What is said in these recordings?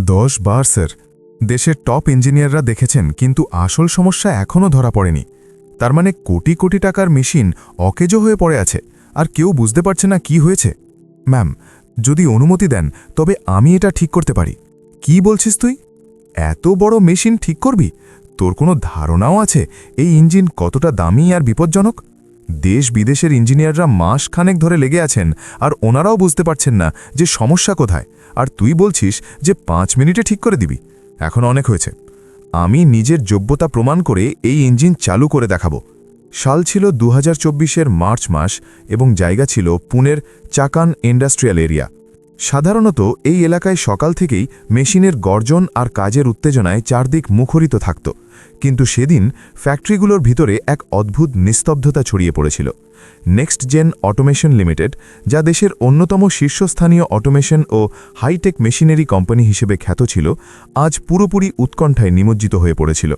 দশ বার, স্যার। দেশের টপ ইঞ্জিনিয়াররা দেখেছেন, কিন্তু আসল সমস্যা এখনও ধরা পড়েনি। তার মানে কোটি কোটি টাকার মেশিন অকেজো হয়ে পড়ে আছে, আর কেউ বুঝতে পারছে না কি হয়েছে। ম্যাম, যদি অনুমতি দেন, তবে আমি এটা ঠিক করতে পারি। কি বলছিস তুই? এত বড় মেশিন ঠিক করবি? তোর কোনো ধারণাও আছে এই ইঞ্জিন কতটা দামি আর বিপজ্জনক? দেশ বিদেশের ইঞ্জিনিয়াররা মাস খানেক ধরে লেগে আছেন, আর ওনারাও বুঝতে পারছেন না যে সমস্যা কোথায়। আর তুই বলছিস যে পাঁচ মিনিটে ঠিক করে দিবি। এখন অনেক হয়েছে। আমি নিজের যোগ্যতা প্রমাণ করে এই ইঞ্জিন চালু করে দেখাবো। সাল ছিল দু হাজার মার্চ মাস এবং জায়গা ছিল পুনের চাকান ইন্ডাস্ট্রিয়াল এরিয়া। সাধারণত এই এলাকায় সকাল থেকেই মেশিনের গর্জন আর কাজের উত্তেজনায় চারদিক মুখরিত থাকত। কিন্তু সেদিন ফ্যাক্টরিগুলোর ভিতরে এক অদ্ভুত নিস্তব্ধতা ছড়িয়ে পড়েছিল। নেক্সট জেন অটোমেশন লিমিটেড যা দেশের অন্যতম শীর্ষস্থানীয় অটোমেশন ও হাইটেক মেশিনারি কোম্পানি হিসেবে খ্যাত ছিল, আজ পুরোপুরি উৎকণ্ঠায় নিমজ্জিত হয়ে পড়েছিল।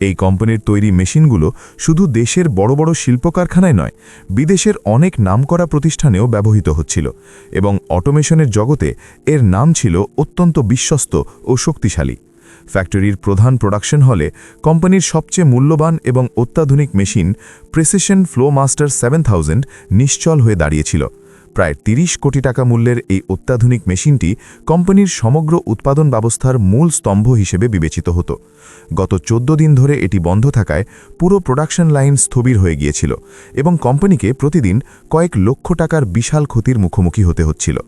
এই কোম্পানির তৈরি মেশিনগুলো শুধু দেশের বড় বড় শিল্প কারখানায় নয়, বিদেশের অনেক নামকরা প্রতিষ্ঠানেও ব্যবহৃত হচ্ছিল এবং অটোমেশনের জগতে এর নাম ছিল অত্যন্ত বিশ্বস্ত ও শক্তিশালী। ফ্যাক্টরির প্রধান প্রোডাকশন হলে কোম্পানির সবচেয়ে মূল্যবান এবং অত্যাধুনিক machine precision flow master seven নিশ্চল হয়ে দাঁড়িয়েছিল। প্রায় ৩০ কোটি টাকা মূল্যের এই অত্যাধুনিক মেশিনটি কোম্পানির সমগ্র উৎপাদন ব্যবস্থার মূল স্তম্ভ হিসেবে বিবেচিত হতো। গত চোদ্দ দিন ধরে এটি বন্ধ থাকায় পুরো প্রোডাকশন লাইন স্থবির হয়ে গিয়েছিল এবং কোম্পানিকে প্রতিদিন কয়েক লক্ষ টাকার বিশাল ক্ষতির মুখোমুখি হতে হচ্ছিল।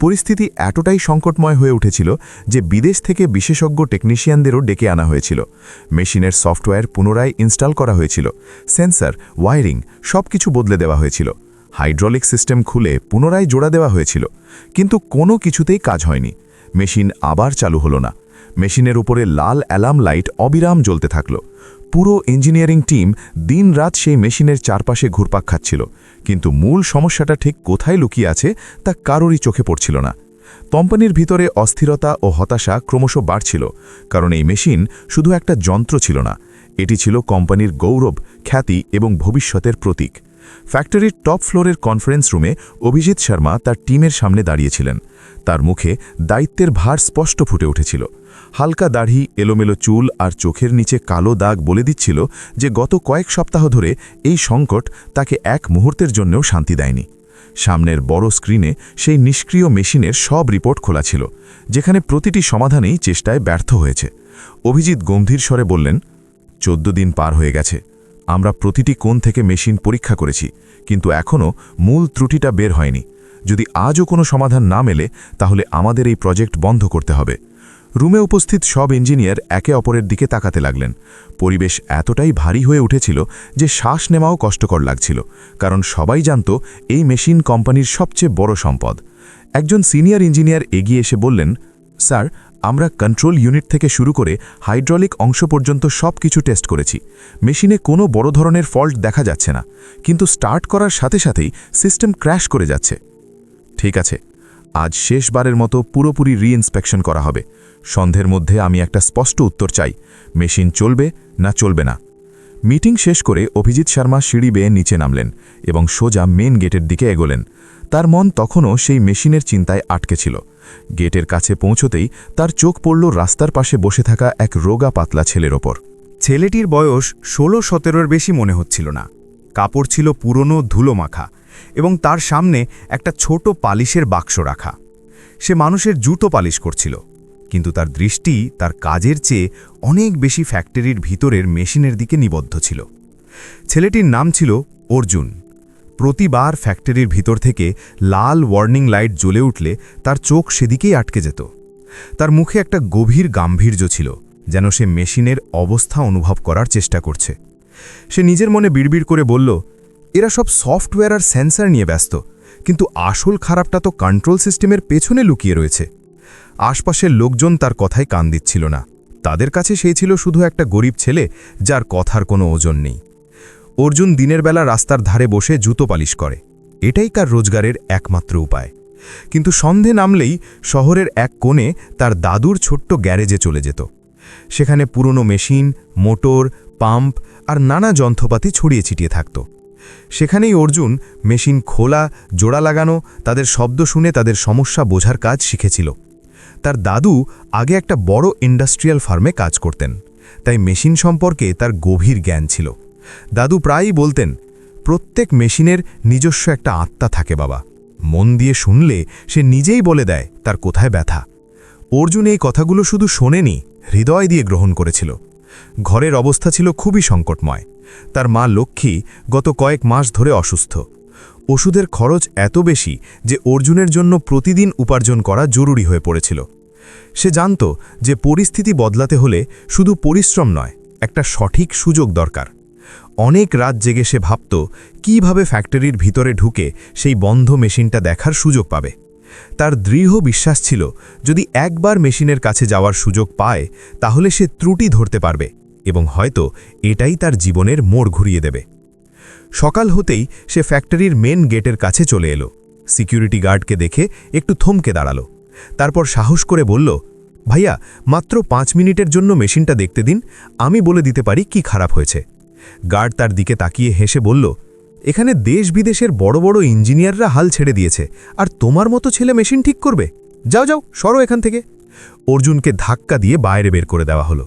পরিস্থিতি এতটাই সংকটময় হয়ে উঠেছিল যে বিদেশ থেকে বিশেষজ্ঞ টেকনিশিয়ানদেরও ডেকে আনা হয়েছিল। মেশিনের সফটওয়্যার পুনরায় ইনস্টল করা হয়েছিল। সেন্সর, ওয়ারিং সব কিছু বদলে দেওয়া হয়েছিল। হাইড্রোলিক সিস্টেম খুলে পুনরায় জোড়া দেওয়া হয়েছিল, কিন্তু কোনো কিছুতেই কাজ হয়নি। মেশিন আবার চালু হলো না। মেশিনের উপরে লাল অ্যালার্ম লাইট অবিরাম জ্বলতে থাকল। পুরো ইঞ্জিনিয়ারিং টিম দিনরাত সেই মেশিনের চারপাশে ঘুরপাক খাচ্ছিল, কিন্তু মূল সমস্যাটা ঠিক কোথায় লুকিয়ে আছে তা কারোরই চোখে পড়ছিল না। কোম্পানির ভিতরে অস্থিরতা ও হতাশা ক্রমশ বাড়ছিল, কারণ এই মেশিন শুধু একটা যন্ত্র ছিল না, এটি ছিল কোম্পানির গৌরব, খ্যাতি এবং ভবিষ্যতের প্রতীক। ফ্যাক্টরির টপ ফ্লোরের কনফারেন্স রুমে অভিজিৎ শর্মা তার টিমের সামনে দাঁড়িয়েছিলেন। তার মুখে দায়িত্বের ভার স্পষ্ট ফুটে উঠেছিল। হালকা দাড়ি, এলোমেলো চুল আর চোখের নিচে কালো দাগ বলে দিচ্ছিল যে গত কয়েক সপ্তাহ ধরে এই সংকট তাকে এক মুহূর্তের জন্যও শান্তি দেয়নি। সামনের বড় স্ক্রিনে সেই নিষ্ক্রিয় মেশিনের সব রিপোর্ট খোলা ছিল, যেখানে প্রতিটি সমাধানেই চেষ্টায় ব্যর্থ হয়েছে। অভিজিৎ গম্ভীর স্বরে বললেন, চোদ্দ দিন পার হয়ে গেছে। আমরা প্রতিটি কোণ থেকে মেশিন পরীক্ষা করেছি, কিন্তু এখনও মূল ত্রুটিটা বের হয়নি। যদি আজও কোনো সমাধান না মেলে, তাহলে আমাদের এই প্রজেক্ট বন্ধ করতে হবে। রুমে উপস্থিত সব ইঞ্জিনিয়ার একে অপরের দিকে তাকাতে লাগলেন। পরিবেশ এতটাই ভারী হয়ে উঠেছিল যে শ্বাস নেওয়াও কষ্টকর লাগছিল, কারণ সবাই জানত এই মেশিন কোম্পানির সবচেয়ে বড় সম্পদ। একজন সিনিয়র ইঞ্জিনিয়ার এগিয়ে এসে বললেন স্যার, আমরা কন্ট্রোল ইউনিট থেকে শুরু করে হাইড্রলিক অংশ পর্যন্ত সব কিছু টেস্ট করেছি। মেশিনে কোনো বড় ধরনের ফল্ট দেখা যাচ্ছে না, কিন্তু স্টার্ট করার সাথে সাথেই সিস্টেম ক্র্যাশ করে যাচ্ছে। ঠিক আছে, আজ শেষবারের মতো পুরোপুরি রিইন্সপেকশন করা হবে। সন্ধের মধ্যে আমি একটা স্পষ্ট উত্তর চাই, মেশিন চলবে না চলবে না। মিটিং শেষ করে অভিজিৎ শর্মা সিঁড়ি বেয়ে নিচে নামলেন এবং সোজা মেন গেটের দিকে এগোলেন। তার মন তখনও সেই মেশিনের চিন্তায় আটকে ছিল। গেটের কাছে পৌঁছতেই তার চোখ পড়ল রাস্তার পাশে বসে থাকা এক রোগা পাতলা ছেলের ওপর। ছেলেটির বয়স ষোলো সতেরোর বেশি মনে হচ্ছিল না। কাপড় ছিল পুরনো ধুলো মাখা এবং তার সামনে একটা ছোট পালিশের বাক্স রাখা। সে মানুষের জুতো পালিশ করছিল, কিন্তু তার দৃষ্টি তার কাজের চেয়ে অনেক বেশি ফ্যাক্টরির ভিতরের মেশিনের দিকে নিবদ্ধ ছিল। ছেলেটির নাম ছিল অর্জুন। প্রতিবার ফ্যাক্টরির ভিতর থেকে লাল ওয়ার্নিং লাইট জ্বলে উঠলে তার চোখ সেদিকেই আটকে যেত। তার মুখে একটা গভীর গাম্ভীর্য ছিল, যেন সে মেশিনের অবস্থা অনুভব করার চেষ্টা করছে। সে নিজের মনে বিড়বিড় করে বলল, এরা সব সফটওয়্যার আর সেন্সার নিয়ে ব্যস্ত, কিন্তু আসল খারাপটা তো কন্ট্রোল সিস্টেমের পেছনে লুকিয়ে রয়েছে। আশপাশের লোকজন তার কথায় কান দিচ্ছিল না। তাদের কাছে সেই ছিল শুধু একটা গরিব ছেলে, যার কথার কোনো ওজন নেই। অর্জুন দিনের বেলা রাস্তার ধারে বসে জুতো পালিশ করে। এটাই তার রোজগারের একমাত্র উপায়। কিন্তু সন্ধে নামলেই শহরের এক কোণে তার দাদুর ছোট্ট গ্যারেজে চলে যেত। সেখানে পুরনো মেশিন, মোটর, পাম্প আর নানা যন্ত্রপাতি ছড়িয়ে ছিটিয়ে থাকত। সেখানেই অর্জুন মেশিন খোলা, জোড়া লাগানো, তাদের শব্দ শুনে তাদের সমস্যা বোঝার কাজ শিখেছিল। তার দাদু আগে একটা বড় ইন্ডাস্ট্রিয়াল ফার্মে কাজ করতেন। তাই মেশিন সম্পর্কে তার গভীর জ্ঞান ছিল। দাদু প্রায়ই বলতেন, প্রত্যেক মেশিনের নিজস্ব একটা আত্মা থাকে বাবা। মন দিয়ে শুনলে সে নিজেই বলে দেয় তার কোথায় ব্যথা। অর্জুন এই কথাগুলো শুধু শোনেনি, হৃদয় দিয়ে গ্রহণ করেছিল। ঘরের অবস্থা ছিল খুবই সংকটময়। তার মা লক্ষ্মী গত কয়েক মাস ধরে অসুস্থ। ওষুধের খরচ এত বেশি যে অর্জুনের জন্য প্রতিদিন উপার্জন করা জরুরি হয়ে পড়েছিল। সে জানত যে পরিস্থিতি বদলাতে হলে শুধু পরিশ্রম নয়, একটা সঠিক সুযোগ দরকার। অনেক রাত জেগে সে ভাবত, কীভাবে ফ্যাক্টরির ভিতরে ঢুকে সেই বন্ধ মেশিনটা দেখার সুযোগ পাবে। তার দৃঢ় বিশ্বাস ছিল, যদি একবার মেশিনের কাছে যাওয়ার সুযোগ পায়, তাহলে সে ত্রুটি ধরতে পারবে এবং হয়তো এটাই তার জীবনের মোড় ঘুরিয়ে দেবে। সকাল হতেই সে ফ্যাক্টরির মেন গেটের কাছে চলে এলো। সিকিউরিটি গার্ডকে দেখে একটু থমকে দাঁড়াল। তারপর সাহস করে বলল, ভাইয়া, মাত্র পাঁচ মিনিটের জন্য মেশিনটা দেখতে দিন, আমি বলে দিতে পারি কি খারাপ হয়েছে। গার্ড তার দিকে তাকিয়ে হেসে বলল, এখানে দেশ বিদেশের বড় বড় ইঞ্জিনিয়াররা হাল ছেড়ে দিয়েছে, আর তোমার মতো ছেলে মেশিন ঠিক করবে। যাও যাও, সরো এখান থেকে। অর্জুনকে ধাক্কা দিয়ে বাইরে বের করে দেওয়া হলো।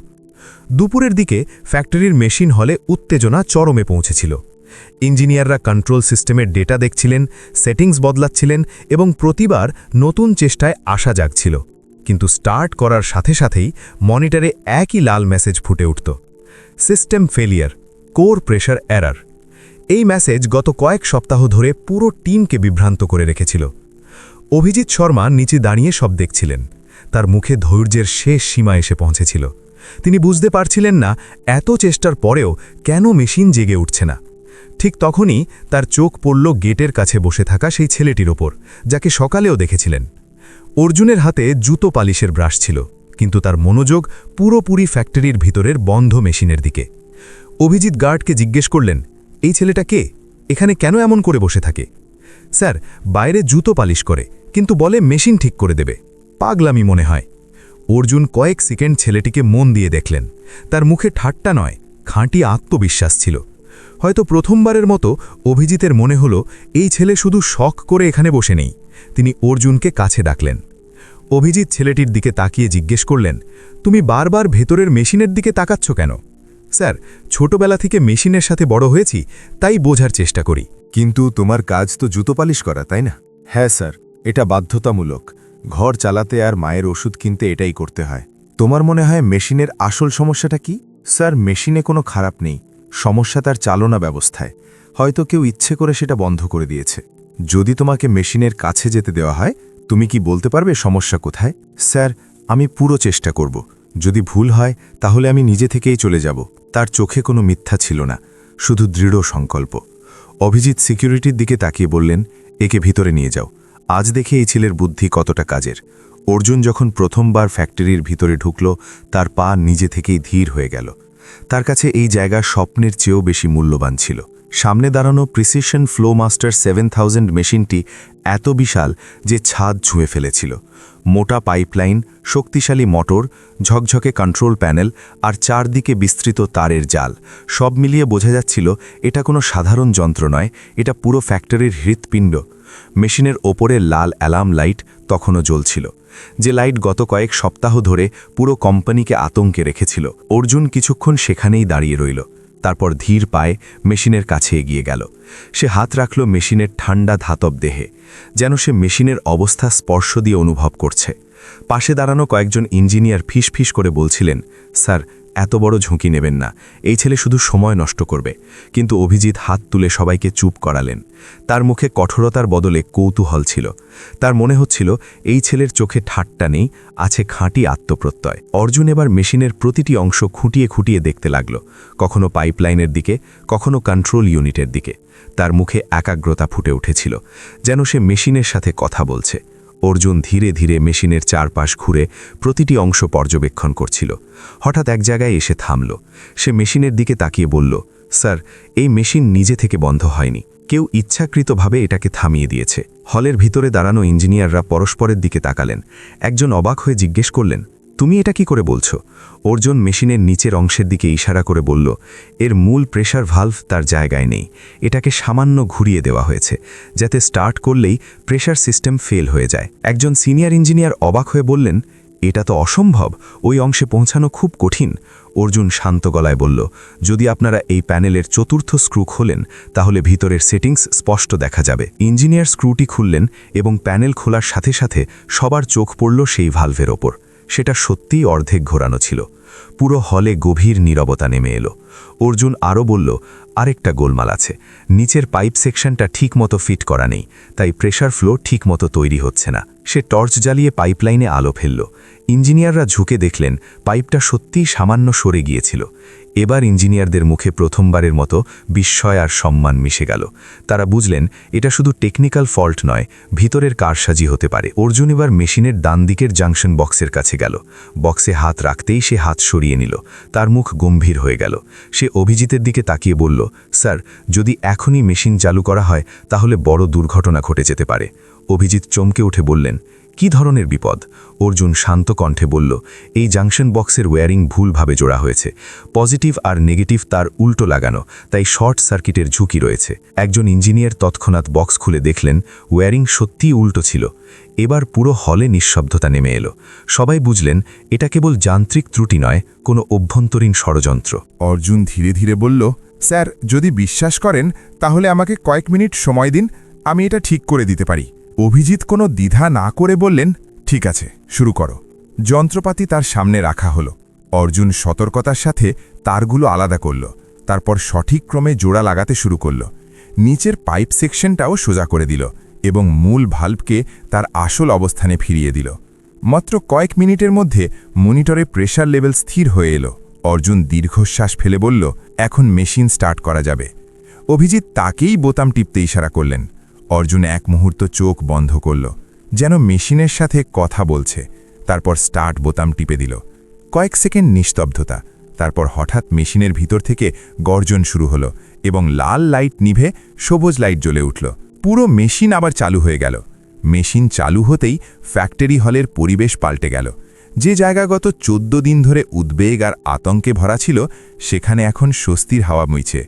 দুপুরের দিকে ফ্যাক্টরির মেশিন হলে উত্তেজনা চরমে পৌঁছেছিল। ইঞ্জিনিয়াররা কন্ট্রোল সিস্টেমের ডেটা দেখছিলেন, সেটিংস বদলাচ্ছিলেন এবং প্রতিবার নতুন চেষ্টায় আশা জাগছিল। কিন্তু স্টার্ট করার সাথে সাথেই মনিটরে একই লাল মেসেজ ফুটে উঠত, system failure. Core pressure error. এই মেসেজ গত কয়েক সপ্তাহ ধরে পুরো টিমকে বিভ্রান্ত করে রেখেছিল। অভিজিৎ শর্মা নিচে দাঁড়িয়ে সব দেখছিলেন। তার মুখে ধৈর্যের শেষ সীমা এসে পৌঁছেছিল। তিনি বুঝতে পারছিলেন না এত চেষ্টার পরেও কেন মেশিন জেগে উঠছে না। ঠিক তখনই তার চোখ পড়ল গেটের কাছে বসে থাকা সেই ছেলেটির ওপর, যাকে সকালেও দেখেছিলেন। অর্জুনের হাতে জুতো পালিশের ব্রাশ ছিল, কিন্তু তার মনোযোগ পুরোপুরি ফ্যাক্টরির ভিতরের বন্ধ মেশিনের দিকে। অভিজিৎ গার্ডকে জিজ্ঞেস করলেন, এই ছেলেটা কে? এখানে কেন এমন করে বসে থাকে? স্যার, বাইরে জুতো পালিশ করে, কিন্তু বলে মেশিন ঠিক করে দেবে। পাগলামি মনে হয়। অর্জুন কয়েক সেকেন্ড ছেলেটিকে মন দিয়ে দেখলেন। তার মুখে ঠাট্টা নয়, খাঁটি আত্মবিশ্বাস ছিল। হয়তো প্রথমবারের মতো অভিজিতের মনে হলো, এই ছেলে শুধু শখ করে এখানে বসে নেই। তিনি অর্জুনকে কাছে ডাকলেন। অভিজিৎ ছেলেটির দিকে তাকিয়ে জিজ্ঞেস করলেন, তুমি বারবার ভেতরের মেশিনের দিকে তাকাচ্ছ কেন? স্যার ছোটবেলা থেকে মেশিনের সাথে বড় হয়েছি তাই বোঝার চেষ্টা করি। কিন্তু তোমার কাজ তো জুতো পালিশ করা তাই না? হ্যাঁ স্যার এটা বাধ্যতামূলক। ঘর চালাতে আর মায়ের ওষুধ কিনতে এটাই করতে হয়। তোমার মনে হয় মেশিনের আসল সমস্যাটা কি? স্যার মেশিনে কোনো খারাপ নেই। সমস্যা তার চালনা ব্যবস্থায়। হয়তো কেউ ইচ্ছে করে সেটা বন্ধ করে দিয়েছে। যদি তোমাকে মেশিনের কাছে যেতে দেওয়া হয় তুমি কি বলতে পারবে সমস্যা কোথায়? স্যার আমি পুরো চেষ্টা করব। যদি ভুল হয়, তাহলে আমি নিজে থেকেই চলে যাব। তার চোখে কোনো মিথ্যা ছিল না, শুধু দৃঢ় সংকল্প। অভিজিৎ সিকিউরিটির দিকে তাকিয়ে বললেন, একে ভিতরে নিয়ে যাও। আজ দেখে এই ছেলের বুদ্ধি কতটা কাজের। অর্জুন যখন প্রথমবার ফ্যাক্টরির ভিতরে ঢুকল, তার পা নিজে থেকেই ধীর হয়ে গেল। তার কাছে এই জায়গা স্বপ্নের চেয়েও বেশি মূল্যবান ছিল। সামনে দাঁড়ানো precision flow master seven thousand মেশিনটি এত বিশাল যে ছাদ ছুঁয়ে ফেলেছিল। মোটা পাইপলাইন, শক্তিশালী মোটর, ঝকঝকে কন্ট্রোল প্যানেল আর চারদিকে বিস্তৃত তারের জাল, সব মিলিয়ে বোঝা যাচ্ছিল এটা কোনো সাধারণ যন্ত্র নয়, এটা পুরো ফ্যাক্টরির হৃৎপিণ্ড। মেশিনের ওপরে লাল অ্যালার্ম লাইট তখনও জ্বলছিল, যে লাইট গত কয়েক সপ্তাহ ধরে পুরো কোম্পানিকে আতঙ্কে রেখেছিল। অর্জুন কিছুক্ষণ সেখানেই দাঁড়িয়ে রইল। তারপর ধীর পায়ে মেশিনের কাছে এগিয়ে গেল। সে হাত রাখল মেশিনের ঠান্ডা ধাতব দেহে, যেন সে মেশিনের অবস্থা স্পর্শ দিয়ে অনুভব করছে। পাশে দাঁড়ানো কয়েকজন ইঞ্জিনিয়ার ফিস ফিস করে বলছিলেন, স্যার এত বড় ঝুঁকি নেবেন না। এই ছেলে শুধু সময় নষ্ট করবে। কিন্তু অভিজিৎ হাত তুলে সবাইকে চুপ করালেন। তার মুখে কঠোরতার বদলে কৌতূহল ছিল। তার মনে হচ্ছিল, এই ছেলের চোখে ঠাট্টা নেই, আছে খাঁটি আত্মপ্রত্যয়। অর্জুন এবার মেশিনের প্রতিটি অংশ খুঁটিয়ে খুঁটিয়ে দেখতে লাগল। কখনো পাইপলাইনের দিকে, কখনো কন্ট্রোল ইউনিটের দিকে। তার মুখে একাগ্রতা ফুটে উঠেছিল, যেন সে মেশিনের সাথে কথা বলছে। অর্জুন ধীরে ধীরে মেশিনের চারপাশ ঘুরে প্রতিটি অংশ পর্যবেক্ষণ করছিল। হঠাৎ এক জায়গায় এসে থামল। সে মেশিনের দিকে তাকিয়ে বলল, স্যার, এই মেশিন নিজে থেকে বন্ধ হয়নি। কেউ ইচ্ছাকৃতভাবে এটাকে থামিয়ে দিয়েছে। হলের ভিতরে দাঁড়ানো ইঞ্জিনিয়াররা পরস্পরের দিকে তাকালেন। একজন অবাক হয়ে জিজ্ঞেস করলেন তুমি এটা কি করে বলছো? অর্জুন মেশিনের নিচের অংশের দিকে ইশারা করে বলল, এর মূল প্রেশার ভালভ তার জায়গায় নেই। এটাকে সামান্য ঘুরিয়ে দেওয়া হয়েছে, যাতে স্টার্ট করলেই প্রেশার সিস্টেম ফেল হয়ে যায়। একজন সিনিয়র ইঞ্জিনিয়ার অবাক হয়ে বললেন, এটা তো অসম্ভব, ওই অংশে পৌঁছানো খুব কঠিন। অর্জুন শান্ত গলায় বলল, যদি আপনারা এই প্যানেলের চতুর্থ স্ক্রু খোলেন, তাহলে ভিতরের সেটিংস স্পষ্ট দেখা যাবে। ইঞ্জিনিয়ার স্ক্রুটি খুললেন এবং প্যানেল খোলার সাথে সাথে সবার চোখ পড়ল সেই ভালভের ওপর। সেটা সত্যিই অর্ধেক ঘোরানো ছিল। পুরো হলে গভীর নীরবতা নেমে এলো। অর্জুন আরও বলল আরেকটা গোলমাল আছে। নিচের পাইপ সেকশনটা ঠিকমতো ফিট করা নেই, তাই প্রেশার ফ্লো ঠিকমতো তৈরি হচ্ছে না। সে টর্চ জ্বালিয়ে পাইপলাইনে আলো ফেলল। ইঞ্জিনিয়াররা ঝুঁকে দেখলেন পাইপটা সত্যিই সামান্য সরে গিয়েছিল। এবার ইঞ্জিনিয়ারদের মুখে প্রথমবারের মতো বিস্ময় আর সম্মান মিশে গেল। তারা বুঝলেন, এটা শুধু টেকনিক্যাল ফল্ট নয়, ভিতরের কারসাজি হতে পারে। অর্জুন এবার মেশিনের ডান দিকের জাংশন বক্সের কাছে গেল। বক্সে হাত রাখতেই সে হাত সরিয়ে নিল। তার মুখ গম্ভীর হয়ে গেল। সে অভিজিতের দিকে তাকিয়ে বলল স্যার, যদি এখনই মেশিন চালু করা হয়, তাহলে বড় দুর্ঘটনা ঘটে যেতে পারে। অভিজিৎ চমকে উঠে বললেন, কি ধরনের বিপদ? অর্জুন শান্ত কণ্ঠে বলল, এই জাংশন বক্সের ওয়্যারিং ভুলভাবে জোড়া হয়েছে। পজিটিভ আর নেগেটিভ তার উল্টো লাগানো, তাই শর্ট সার্কিটের ঝুঁকি রয়েছে। একজন ইঞ্জিনিয়ার তৎক্ষণাৎ বক্স খুলে দেখলেন, ওয়্যারিং সত্যিই উল্টো ছিল। এবার পুরো হলে নিঃশব্দতা নেমে এলো। সবাই বুঝলেন, এটা কেবল যান্ত্রিক ত্রুটি নয়, কোনো অভ্যন্তরীণ ষড়যন্ত্র। অর্জুন ধীরে ধীরে বলল স্যার, যদি বিশ্বাস করেন, তাহলে আমাকে কয়েক মিনিট সময় দিন, আমি এটা ঠিক করে দিতে পারি। অভিজিৎ কোনো দ্বিধা না করে বললেন, ঠিক আছে, শুরু করো। যন্ত্রপাতি তার সামনে রাখা হলো। অর্জুন সতর্কতার সাথে তারগুলো আলাদা করল, তারপর সঠিক ক্রমে জোড়া লাগাতে শুরু করল। নিচের পাইপ সেকশনটাও সোজা করে দিল এবং মূল ভাল্বকে তার আসল অবস্থানে ফিরিয়ে দিল। মাত্র কয়েক মিনিটের মধ্যে মনিটরে প্রেশার লেভেল স্থির হয়ে এলো। অর্জুন দীর্ঘশ্বাস ফেলে বলল, এখন মেশিন স্টার্ট করা যাবে। অভিজিৎ তাকেই বোতাম টিপতে ইশারা করলেন। অর্জুন এক মুহূর্ত চোখ বন্ধ করল, যেন মেশিনের সাথে কথা বলছে। তারপর স্টার্ট বোতাম টিপে দিল। কয়েক সেকেন্ড নিস্তব্ধতা, তারপর হঠাৎ মেশিনের ভিতর থেকে গর্জন শুরু হলো এবং লাল লাইট নিভে সবুজ লাইট জ্বলে উঠল। পুরো মেশিন আবার চালু হয়ে গেল। মেশিন চালু হতেই ফ্যাক্টরি হলের পরিবেশ পাল্টে গেল। যে জায়গা গত চোদ্দ দিন ধরে উদ্বেগ আর আতঙ্কে ভরা ছিল, সেখানে এখন স্বস্তির হাওয়া মুইছে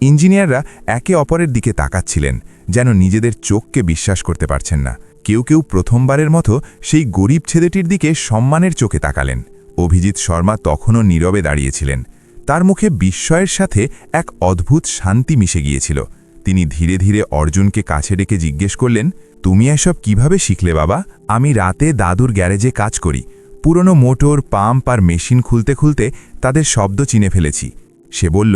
ইঞ্জিনিয়াররা একে অপরের দিকে তাকাচ্ছিলেন, যেন নিজেদের চোখকে বিশ্বাস করতে পারছেন না। কেউ কেউ প্রথমবারের মতো সেই গরিব ছেলেটির দিকে সম্মানের চোখে তাকালেন। অভিজিৎ শর্মা তখনও নীরবে দাঁড়িয়েছিলেন। তার মুখে বিস্ময়ের সাথে এক অদ্ভুত শান্তি মিশে গিয়েছিল। তিনি ধীরে ধীরে অর্জুনকে কাছে ডেকে জিজ্ঞেস করলেন, তুমি এসব কীভাবে শিখলে বাবা? আমি রাতে দাদুর গ্যারেজে কাজ করি। পুরনো মোটর, পাম্প আর মেশিন খুলতে খুলতে তাদের শব্দ চিনে ফেলেছি। সে বলল,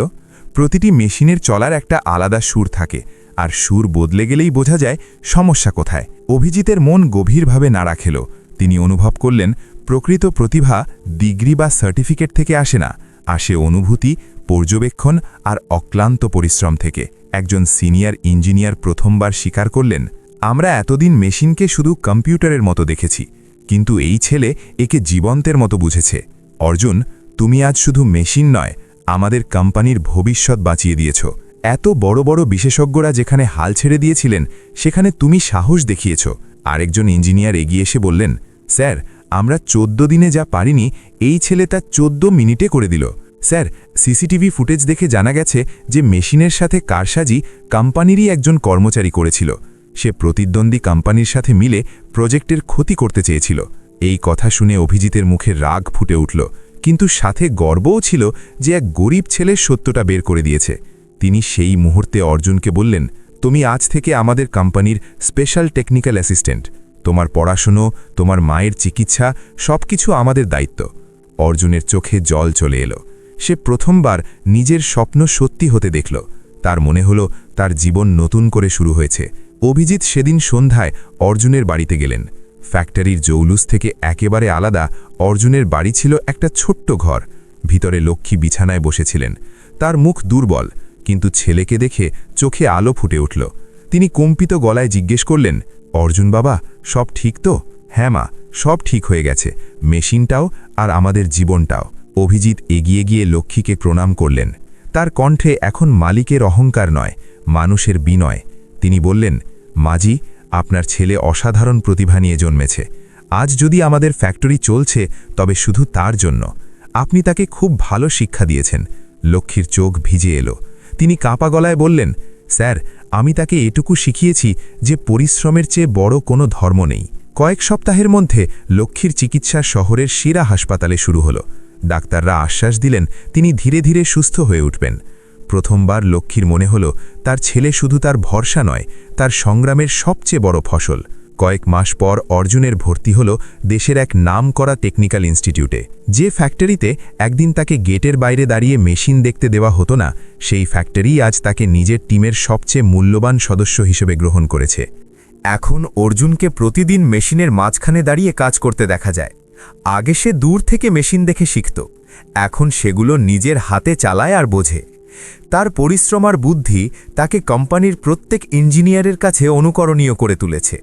প্রতিটি মেশিনের চলার একটা আলাদা সুর থাকে, আর সুর বদলে গেলেই বোঝা যায় সমস্যা কোথায়। অভিজিতের মন গভীরভাবে নাড়া খেল। তিনি অনুভব করলেন, প্রকৃত প্রতিভা ডিগ্রি বা সার্টিফিকেট থেকে আসে না আসে অনুভূতি পর্যবেক্ষণ আর অক্লান্ত পরিশ্রম থেকে। একজন সিনিয়র ইঞ্জিনিয়ার প্রথমবার স্বীকার করলেন, আমরা এতদিন মেশিনকে শুধু কম্পিউটারের মতো দেখেছি কিন্তু এই ছেলে একে জীবন্তের মতো বুঝেছে। অর্জুন, তুমি আজ শুধু মেশিন নয়, আমাদের কোম্পানির ভবিষ্যৎ বাঁচিয়ে দিয়েছ। এত বড় বড় বিশেষজ্ঞরা যেখানে হাল ছেড়ে দিয়েছিলেন, সেখানে তুমি সাহস দেখিয়েছ। আরেকজন ইঞ্জিনিয়ার এগিয়ে এসে বললেন, স্যার, আমরা চোদ্দ দিনে যা পারিনি, এই ছেলে তা চোদ্দ মিনিটে করে দিল। স্যার, সিসিটিভি ফুটেজ দেখে জানা গেছে যে মেশিনের সাথে কারসাজি কোম্পানিরই একজন কর্মচারী করেছিল। সে প্রতিদ্বন্দ্বী কোম্পানির সাথে মিলে প্রজেক্টের ক্ষতি করতে চেয়েছিল। এই কথা শুনে অভিজিতের মুখে রাগ ফুটে উঠল, কিন্তু সাথে গর্বও ছিল যে এক গরিব ছেলে সত্যটা বের করে দিয়েছে। তিনি সেই মুহূর্তে অর্জুনকে বললেন, তুমি আজ থেকে আমাদের কোম্পানির স্পেশাল টেকনিক্যাল অ্যাসিস্ট্যান্ট। তোমার পড়াশুনো, তোমার মায়ের চিকিৎসা, সবকিছু আমাদের দায়িত্ব। অর্জুনের চোখে জল চলে এলো। সে প্রথমবার নিজের স্বপ্ন সত্যি হতে দেখল। তার মনে হলো তার জীবন নতুন করে শুরু হয়েছে। অভিজিৎ সেদিন সন্ধ্যায় অর্জুনের বাড়িতে গেলেন। ফ্যাক্টরির জৌলুস থেকে একেবারে আলাদা অর্জুনের বাড়ি ছিল একটা ছোট্ট ঘর। ভিতরে লক্ষ্মী বিছানায় বসেছিলেন। তার মুখ দুর্বল, কিন্তু ছেলেকে দেখে চোখে আলো ফুটে উঠল। তিনি কম্পিত গলায় জিজ্ঞেস করলেন, অর্জুন বাবা, সব ঠিক তো? হ্যাঁ মা, সব ঠিক হয়ে গেছে। মেশিনটাও আর আমাদের জীবনটাও। অভিজিৎ এগিয়ে গিয়ে লক্ষ্মীকে প্রণাম করলেন। তার কণ্ঠে এখন মালিকের অহংকার নয়, মানুষের বিনয়। তিনি বললেন মাজি আপনার ছেলে অসাধারণ প্রতিভা নিয়ে জন্মেছে। আজ যদি আমাদের ফ্যাক্টরি চলছে, তবে শুধু তার জন্য। আপনি তাকে খুব ভালো শিক্ষা দিয়েছেন। লক্ষ্মীর চোখ ভিজে এলো। তিনি কাঁপা গলায় বললেন, স্যার, আমি তাকে এটুকু শিখিয়েছি যে পরিশ্রমের চেয়ে বড় কোনো ধর্ম নেই। কয়েক সপ্তাহের মধ্যে লক্ষ্মীর চিকিৎসা শহরের সেরা হাসপাতালে শুরু হলো। ডাক্তাররা আশ্বাস দিলেন, তিনি ধীরে ধীরে সুস্থ হয়ে উঠবেন। প্রথমবার লক্ষ্মীর মনে হল, তার ছেলে শুধু তার ভরসা নয়, তার সংগ্রামের সবচেয়ে বড় ফসল। কয়েক মাস পর অর্জুনের ভর্তি হল দেশের এক নামকরা টেকনিক্যাল ইনস্টিটিউটে। যে ফ্যাক্টরিতে একদিন তাকে গেটের বাইরে দাঁড়িয়ে মেশিন দেখতে দেওয়া হতো না, সেই ফ্যাক্টরি আজ তাকে নিজের টিমের সবচেয়ে মূল্যবান সদস্য হিসেবে গ্রহণ করেছে। এখন অর্জুনকে প্রতিদিন মেশিনের মাঝখানে দাঁড়িয়ে কাজ করতে দেখা যায়। আগে সে দূর থেকে মেশিন দেখে শিখত, এখন সেগুলো নিজের হাতে চালায় আর বোঝে। তার পরিশ্রম আর বুদ্ধি তাকে কোম্পানির প্রত্যেক ইঞ্জিনিয়ারের কাছে অনুকরণীয় করে তুলেছে।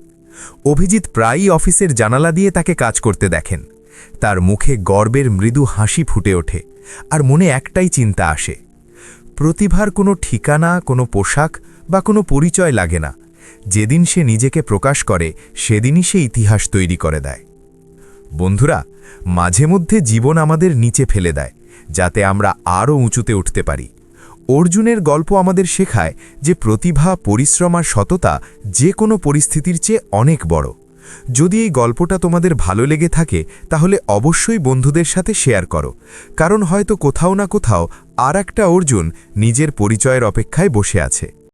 অভিজিৎ প্রায়ই অফিসের জানালা দিয়ে তাকে কাজ করতে দেখেন। তার মুখে গর্বের মৃদু হাসি ফুটে ওঠে আর মনে একটাই চিন্তা আসে। প্রতিভার কোনো ঠিকানা, কোনো পোশাক বা কোনো পরিচয় লাগে না। যেদিন সে নিজেকে প্রকাশ করে, সেদিনই সে ইতিহাস তৈরি করে দেয়। বন্ধুরা, মাঝে মধ্যে জীবন আমাদের নিচে ফেলে দেয়, যাতে আমরা আরও উঁচুতে উঠতে পারি। অর্জুনের গল্প আমাদের শেখায় যে প্রতিভা, পরিশ্রম আর সততা যে কোনো পরিস্থিতির চেয়ে অনেক বড়। যদি এই গল্পটা তোমাদের ভালো লেগে থাকে, তাহলে অবশ্যই বন্ধুদের সাথে শেয়ার করো। কারণ হয়তো কোথাও না কোথাও আর একটা অর্জুন নিজের পরিচয়ের অপেক্ষায় বসে আছে।